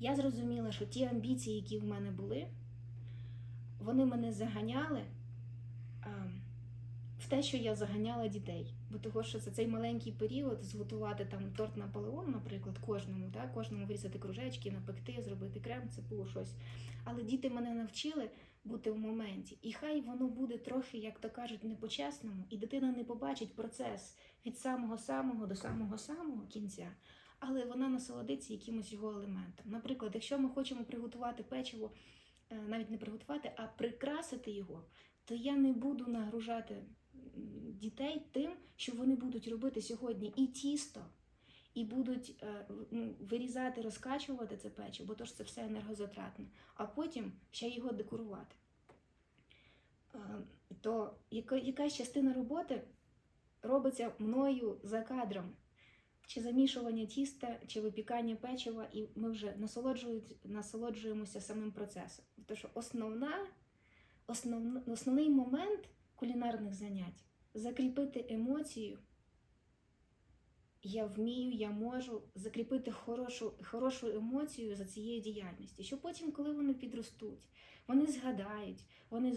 я зрозуміла, що ті амбіції, які в мене були, вони мене заганяли в те, що я заганяла дітей. Бо того, що за цей маленький період зготувати там торт Наполеон, наприклад, кожному, так, кожному вирізати кружечки, напекти, зробити крем, це було щось. Але діти мене навчили бути в моменті. І хай воно буде трохи, як то кажуть, не по-чесному, і дитина не побачить процес від самого самого до самого самого кінця, але вона насолодиться якимось його елементом. Наприклад, якщо ми хочемо приготувати печиво, е, навіть не приготувати, а прикрасити його, то я не буду нагружати дітей тим, що вони будуть робити сьогодні і тісто. І будуть е, ну, вирізати, розкачувати це печиво, бо то ж це все енергозатратне, а потім ще його декорувати. Е, То яка, якась частина роботи робиться мною за кадром. Чи замішування тіста, чи випікання печива, і ми вже насолоджуємося самим процесом. Тому що основна, основна, основний момент кулінарних занять закріпити емоцію. Я вмію, я можу закріпити хорошу, хорошу емоцію за цією діяльністю. Що потім, коли вони підростуть, вони згадають, вони